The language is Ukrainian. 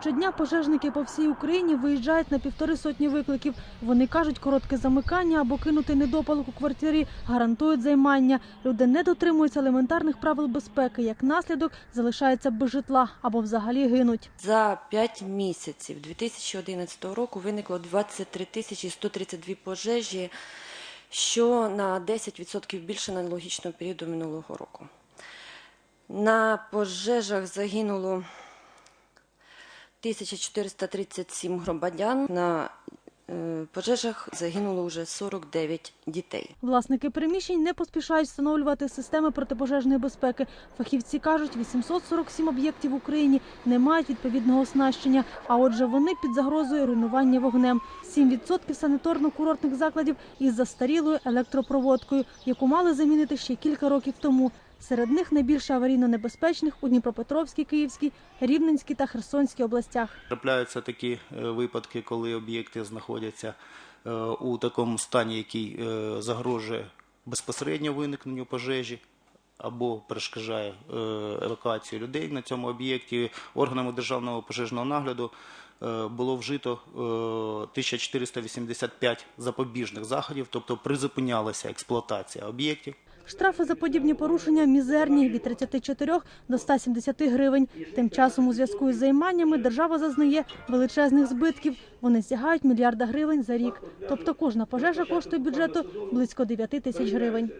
Щодня пожежники по всій Україні виїжджають на півтори сотні викликів. Вони кажуть, коротке замикання або кинути недопалок у квартирі гарантують займання. Люди не дотримуються елементарних правил безпеки. Як наслідок залишаються без житла або взагалі гинуть. За 5 місяців 2011 року виникло 23 тисячі 132 пожежі, що на 10% більше на аналогічного періоду минулого року. На пожежах загинуло 1437 громадян. На е, пожежах загинуло вже 49 дітей. Власники приміщень не поспішають встановлювати системи протипожежної безпеки. Фахівці кажуть, 847 об'єктів в Україні не мають відповідного оснащення. А отже, вони під загрозою руйнування вогнем. 7% санаторно-курортних закладів із застарілою електропроводкою, яку мали замінити ще кілька років тому. Серед них найбільше аварійно небезпечних у Дніпропетровській, Київській, Рівненській та Херсонській областях. Трапляються такі е, випадки, коли об'єкти знаходяться е, у такому стані, який е, загрожує безпосередньо виникненню пожежі або перешкоджає евакуацію людей на цьому об'єкті. Органами державного пожежного нагляду було вжито е, 1485 запобіжних заходів, тобто призупинялася експлуатація об'єктів. Штрафи за подібні порушення мізерні від 34 до 170 гривень. Тим часом у зв'язку із займаннями держава зазнає величезних збитків. Вони сягають мільярда гривень за рік. Тобто кожна пожежа коштує бюджету близько 9 тисяч гривень.